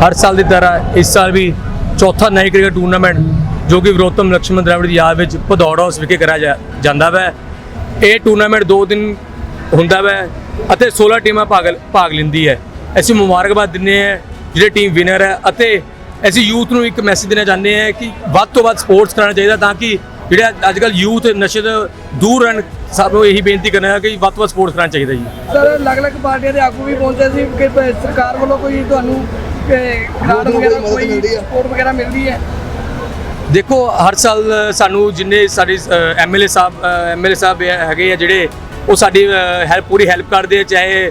ਹਰ ਸਾਲ ਦੀ ਤਰ੍ਹਾਂ ਇਸ ਸਾਲ ਵੀ ਚੌਥਾ ਨਈ ਕ੍ਰਿਕਟ ਟੂਰਨਾਮੈਂਟ ਜੋ ਕਿ ਵਿਰੋਤਮ ਲక్ష్ਮਣ ਦਰਾਵੜ ਦੀ ਯਾਦ ਵਿੱਚ ਭਦੌੜ ਉਸ ਵਿਖੇ ਕਰਾਇਆ ਜਾਂਦਾ ਵੈ। ਇਹ ਟੂਰਨਾਮੈਂਟ ਦੋ ਦਿਨ ਹੁੰਦਾ ਵੈ ਅਤੇ 16 ਟੀਮਾਂ ਭਾਗ ਭਾਗ ਲੈਂਦੀ ਹੈ। ਅਸੀਂ ਮੁਬਾਰਕਬਾਦ ਦਿੰਨੇ ਆ ਜਿਹੜੇ ਟੀਮ ਵਿਨਰ ਹੈ ਅਤੇ ਅਸੀਂ ਯੂਥ ਨੂੰ ਇੱਕ ਮੈਸੇਜ ਦੇਣਾ ਚਾਹੁੰਦੇ ਆ ਕਿ ਵੱਧ ਤੋਂ ਵੱਧ ਸਪੋਰਟਸ ਕਰਨਾ ਚਾਹੀਦਾ ਤਾਂ ਕਿ ਜਿਹੜਾ ਅੱਜ ਕੱਲ ਯੂਥ ਨਸ਼ੇ ਤੋਂ ਦੂਰ ਰਹਿਣ, ਸਭ ਨੂੰ ਇਹੀ ਬੇਨਤੀ ਕਰਨਾ ਹੈ ਕਿ ਵੱਧ ਤੋਂ ਵੱਧ ਸਪੋਰਟਸ ਕਰਨਾ ਚਾਹੀਦਾ ਜੀ। ਸਰ, ਅਲੱਗ-ਅਲੱਗ ਪਾਰਟੀਆਂ ਦੇ ਆਗੂ ਵੀ ਪਹੁੰਚੇ ਸੀ ਕਿ ਸਰਕਾਰ ਵੱਲੋਂ ਕੋਈ ਤੁਹਾਨੂੰ ਗ੍ਰਾਂਟ ਵਗੈਰਾ ਕੋਈ ਸਪੋਰਟ ਵਗੈਰਾ ਮਿਲਦੀ ਹੈ? ਦੇਖੋ ਹਰ ਸਾਲ ਸਾਨੂੰ ਜਿੰਨੇ ਸਾਡੇ ਐਮਐਲਏ ਸਾਹਿਬ ਐਮਐਲਏ ਸਾਹਿਬ ਹੈਗੇ ਆ ਜਿਹੜੇ ਉਹ ਸਾਡੀ ਹੈਲਪ ਪੂਰੀ ਹੈਲਪ ਕਰਦੇ ਆ ਚਾਹੇ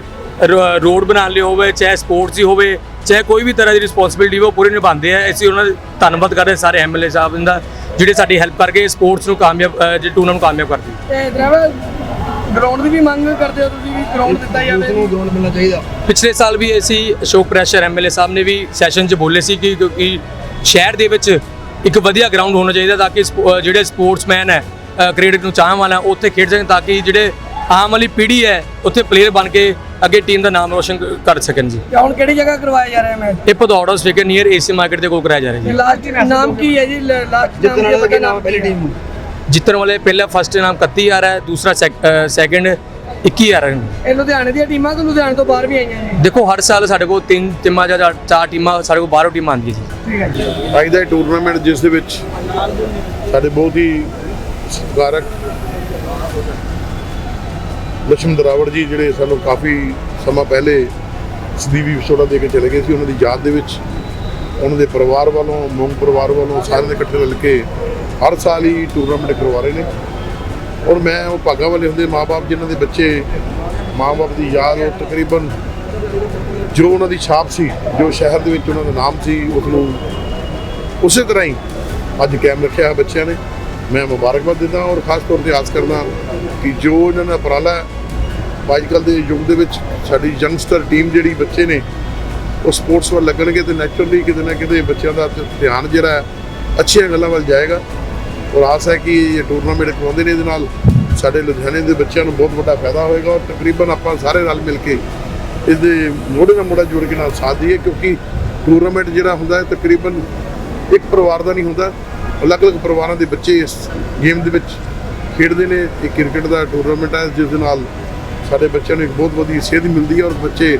ਰੋਡ ਬਣਾਉਣ ਲਈ ਹੋਵੇ ਚਾਹੇ ਸਪੋਰਟਸ ਹੀ ਹੋਵੇ ਚਾਹੇ ਕੋਈ ਵੀ ਤਰ੍ਹਾਂ ਦੀ ਰਿਸਪੌਂਸਿਬਿਲਟੀ ਉਹ ਪੂਰੀ ਨਿਭਾਉਂਦੇ ਆ। ਅਸੀਂ ਉਹਨਾਂ ਦਾ ਧੰਨਵਾਦ ਕਰਦੇ ਸਾਰੇ ਐਮਐਲਏ ਸਾਹਿਬ ਦਾ ਜਿਹੜੇ ਸਾਡੀ ਹੈਲਪ ਕਰਕੇ ਸਪੋਰਟਸ ਨੂੰ ਕਾਮਯਾਬ ਜਿਹੜੇ ਟੂਰਨਾਮੈਂਟ ਕਾਮਯਾਬ ਕਰਦੇ ਤੇ ਡਰਾਈਵਰ ਗਰਾਊਂਡ ਦੀ ਵੀ ਮੰਗ ਕਰਦੇ ਹੋ ਤੁਸੀਂ ਵੀ ਗਰਾਊਂਡ ਦਿੱਤਾ ਜਾਵੇ? ਨੂੰ ਗਰਾਊਂਡ ਮਿਲਣਾ ਚਾਹੀਦਾ। ਪਿਛਲੇ ਸਾਲ ਵੀ ਅਸੀਂ ਅਸ਼ੋਕ ਪ੍ਰੈਸ਼ਰ ਐਮਐਲਏ ਸਾਹਿਬ ਨੇ ਵੀ ਸੈਸ਼ਨ 'ਚ ਬੋਲੇ ਸੀ ਕਿ ਕਿਉਂਕਿ ਸ਼ਹਿਰ ਦੇ ਵਿੱਚ ਇੱਕ ਵਧੀਆ ਗਰਾਊਂਡ ਹੋਣਾ ਚਾਹੀਦਾ ਤਾਂ ਕਿ ਜਿਹੜੇ ਸਪੋਰਟਸਮੈਨ ਹੈ ਕ੍ਰਿਕਟ ਨੂੰ ਚਾਹਣ ਵਾਲਾ ਉੱਥੇ ਖੇਡ ਸਕਣ ਤਾਂ ਕਿ ਜਿਹੜੇ ਆਉਣ ਵਾਲੀ ਪੀੜ੍ਹੀ ਹੈ ਉੱਥੇ ਪਲੇਅਰ ਬਣ ਕੇ ਅੱਗੇ ਟੀਮ ਦਾ ਨਾਮ ਰੋਸ਼ਨ ਕਰ ਸਕਣ ਜੀ। ਹੁਣ ਕਿਹੜੀ ਜਗ੍ਹਾ ਕਰਵਾਇਆ ਜਾ ਰਿਹਾ ਮੈਚ? ਇਹ ਹਾਊਸ ਫਿਕਰ ਨੀਅਰ ਏਸੀ ਮਾਰਕੀਟ ਦੇ ਕੋਲ ਕਰਾਇਆ ਜਾ ਰਿਹਾ ਜੀ। ਲਾਸਟ ਨਾਮ ਕੀ ਹੈ ਜੀ? ਲਾਸਟ ਨਾਮ ਕੀ ਦਾ ਨਾਮ ਪਹਿਲੀ ਟੀਮ ਨੂੰ। ਜਿੱਤਣ ਵਾਲੇ ਪਹਿਲਾ ਫਸਟ ਇਨਾਮ 31000 ਹੈ ਦੂਸਰਾ ਸੈਕੰਡ 21000 ਇਹ ਲੁਧਿਆਣੇ ਦੀਆਂ ਟੀਮਾਂ ਕਿ ਲੁਧਿਆਣੇ ਤੋਂ ਬਾਹਰ ਵੀ ਆਈਆਂ ਨੇ? ਦੇਖੋ ਹਰ ਸਾਲ ਸਾਡੇ ਕੋਲ ਤਿੰਨ ਟੀਮਾਂ ਜਾਂ ਚਾਰ ਟੀਮਾਂ ਸਾਡੇ ਕੋਲ ਬਾਹਰੋਂ ਟੀਮਾਂ ਆਉਂਦੀਆਂ ਸੀ ਠੀਕ ਹੈ ਜੀ। ਅੱਜ ਦਾ ਟੂਰਨਾਮੈਂਟ ਜਿਸ ਦੇ ਵਿੱਚ ਸਾਡੇ ਬਹੁਤ ਹੀ ਸਤਿਕਾਰਕ ਲక్ష్ਮਣ ਦਰਾਵੜ ਜੀ ਜਿਹੜੇ ਸਾਨੂੰ ਕਾਫੀ ਸਮਾਂ ਪਹਿਲੇ ਸਦੀਵੀ ਵਿਛੋੜਾ ਦੇ ਕੇ ਚਲੇ ਗਏ ਸੀ ਉਹਨਾਂ ਦੀ ਯਾਦ ਦੇ ਵਿੱਚ ਉਹਨਾਂ ਦੇ ਪਰਿਵਾਰ ਵੱਲੋਂ ਮੋਂਗ ਪਰਿਵਾਰ ਵੱਲੋਂ ਸਾਰੇ ਦੇ ਇਕੱਠੇ ਮਿਲ ਕੇ ਹਰ ਸਾਲ ਹੀ ਟੂਰਨਾਮੈਂਟ ਕਰਵਾ ਰਹੇ ਨੇ। ਔਰ ਮੈਂ ਉਹ ਭਾਗਾਂ ਵਾਲੇ ਹੁੰਦੇ ਮਾਪੇ ਜਿਨ੍ਹਾਂ ਦੇ ਬੱਚੇ ਮਾਪੇ ਦੀ ਯਾਦ ਉਹ ਤਕਰੀਬਨ ਜੋ ਉਹਨਾਂ ਦੀ ਛਾਪ ਸੀ, ਜੋ ਸ਼ਹਿਰ ਦੇ ਵਿੱਚ ਉਹਨਾਂ ਦਾ ਨਾਮ ਸੀ ਉਸ ਨੂੰ ਉਸੇ ਤਰ੍ਹਾਂ ਹੀ ਅੱਜ ਕਾਇਮ ਰੱਖਿਆ ਹੈ ਬੱਚਿਆਂ ਨੇ। ਮੈਂ ਮੁਬਾਰਕਬਾਦ ਦਿੰਦਾ ਔਰ ਖਾਸ ਤੌਰ ਤੇ ਆਸ ਕਰਦਾ ਕਿ ਜੋ ਇਹਨਾਂ ਦਾ ਉਪਰਾਲਾ ਹੈ, ਅੱਜ ਕੱਲ੍ਹ ਦੇ ਯੁੱਗ ਦੇ ਵਿੱਚ ਸਾਡੀ ਯੰਗਸਟਰ ਟੀਮ ਜਿਹੜੀ ਬੱਚੇ ਨੇ ਉਹ ਸਪੋਰਟਸ ਵੱਲ ਲੱਗਣਗੇ ਤੇ ਨੈਚੁਰਲੀ ਕਿਤੇ ਨਾ ਕਿਤੇ ਬੱਚਿਆਂ ਦਾ ਧਿਆਨ ਜਿਹੜਾ ਹੈ, ਅੱਛੀਆਂ ਗੱਲਾਂ ਵੱਲ ਜਾਏਗਾ। ਔਰ ਆਸ ਹੈ ਕਿ ਇਹ ਟੂਰਨਾਮੈਂਟ ਕਰਵਾਉਂਦੇ ਨੇ ਇਹਦੇ ਨਾਲ। ਸਾਡੇ ਲੁਧਿਆਣੇ ਦੇ ਬੱਚਿਆਂ ਨੂੰ ਬਹੁਤ ਵੱਡਾ ਫਾਇਦਾ ਹੋਏਗਾ ਔਰ ਤਕਰੀਬਨ ਆਪਾਂ ਸਾਰੇ ਰਲ ਮਿਲ ਕੇ ਇਹਦੇ ਦੇ ਮੋਢੇ ਨਾਲ ਮੋਢਾ ਜੋੜ ਕੇ ਨਾਲ ਸਾਥ ਦਈਏ, ਕਿਉਂਕਿ ਟੂਰਨਾਮੈਂਟ ਜਿਹੜਾ ਹੁੰਦਾ ਹੈ, ਤਕਰੀਬਨ ਇੱਕ ਪਰਿਵਾਰ ਦਾ ਨਹੀਂ ਹੁੰਦਾ। ਅਲੱਗ-ਅਲੱਗ ਪਰਿਵਾਰਾਂ ਦੇ ਬੱਚੇ ਇਸ ਗੇਮ ਦੇ ਵਿੱਚ ਖੇਡਦੇ ਨੇ। ਇਹ ਕ੍ਰਿਕਟ ਦਾ ਟੂਰਨਾਮੈਂਟ ਹੈ, ਜਿਸ ਦੇ ਨਾਲ ਸਾਡੇ ਬੱਚਿਆਂ ਨੂੰ ਇੱਕ ਬਹੁਤ ਵਧੀਆ ਸੇਧ ਮਿਲਦੀ ਹੈ ਔਰ ਬੱਚੇ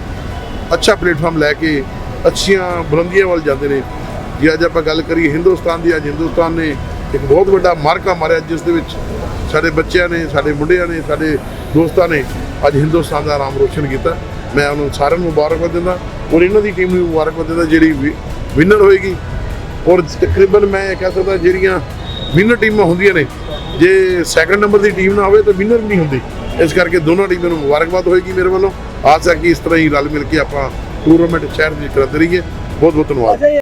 ਅੱਛਾ ਪਲੇਟਫਾਰਮ ਲੈ ਕੇ ਅੱਛੀਆਂ ਬੁਲੰਦੀਆਂ ਵੱਲ ਜਾਂਦੇ ਨੇ। ਜੇ ਅੱਜ ਆਪਾਂ ਗੱਲ ਕਰੀਏ ਹਿੰਦੁਸਤਾਨ ਦੀ, ਅੱਜ ਹਿੰਦੁਸਤਾਨ ਨੇ ਇੱਕ ਬਹੁਤ ਵੱਡਾ ਮਾਰਕਾ ਮਾਰਿਆ, ਜਿਸ ਦੇ ਵਿੱਚ ਸਾਡੇ ਬੱਚਿਆਂ ਨੇ, ਸਾਡੇ ਮੁੰਡਿਆਂ ਨੇ, ਸਾਡੇ ਦੋਸਤਾਂ ਨੇ ਅੱਜ ਹਿੰਦੁਸਤਾਨ ਦਾ ਨਾਮ ਰੋਸ਼ਨ ਕੀਤਾ। ਮੈਂ ਉਹਨਾਂ ਸਾਰਿਆਂ ਨੂੰ ਮੁਬਾਰਕਬਾਦ ਦਿੰਦਾ ਔਰ ਇਹਨਾਂ ਦੀ ਟੀਮ ਨੂੰ ਵੀ ਮੁਬਾਰਕਬਾਦ ਦਿੰਦਾ, ਜਿਹੜੀ ਵਿਨਰ ਹੋਏਗੀ। ਔਰ ਤਕਰੀਬਨ ਮੈਂ ਇਹ ਕਹਿ ਸਕਦਾ ਜਿਹੜੀਆਂ ਵਿਨਰ ਟੀਮਾਂ ਹੁੰਦੀਆਂ ਨੇ, ਜੇ ਸੈਕੰਡ ਨੰਬਰ ਦੀ ਟੀਮ ਨਾ ਹੋਵੇ ਤਾਂ ਵਿਨਰ ਨਹੀਂ ਹੁੰਦੀ। ਇਸ ਕਰਕੇ ਦੋਨਾਂ ਟੀਮਾਂ ਨੂੰ ਮੁਬਾਰਕਬਾਦ ਹੋਏਗੀ ਮੇਰੇ ਵੱਲੋਂ। ਆਸ ਹੈ ਕਿ ਇਸ ਤਰ੍ਹਾਂ ਹੀ ਰਲ ਮਿਲ ਕੇ ਆਪਾਂ ਟੂਰਨਾਮੈਂਟ ਸ਼ਹਿਰ ਦੀ ਕਰਦੇ ਰਹੀਏ। ਬਹੁਤ ਬਹੁਤ ਧੰਨਵਾਦ।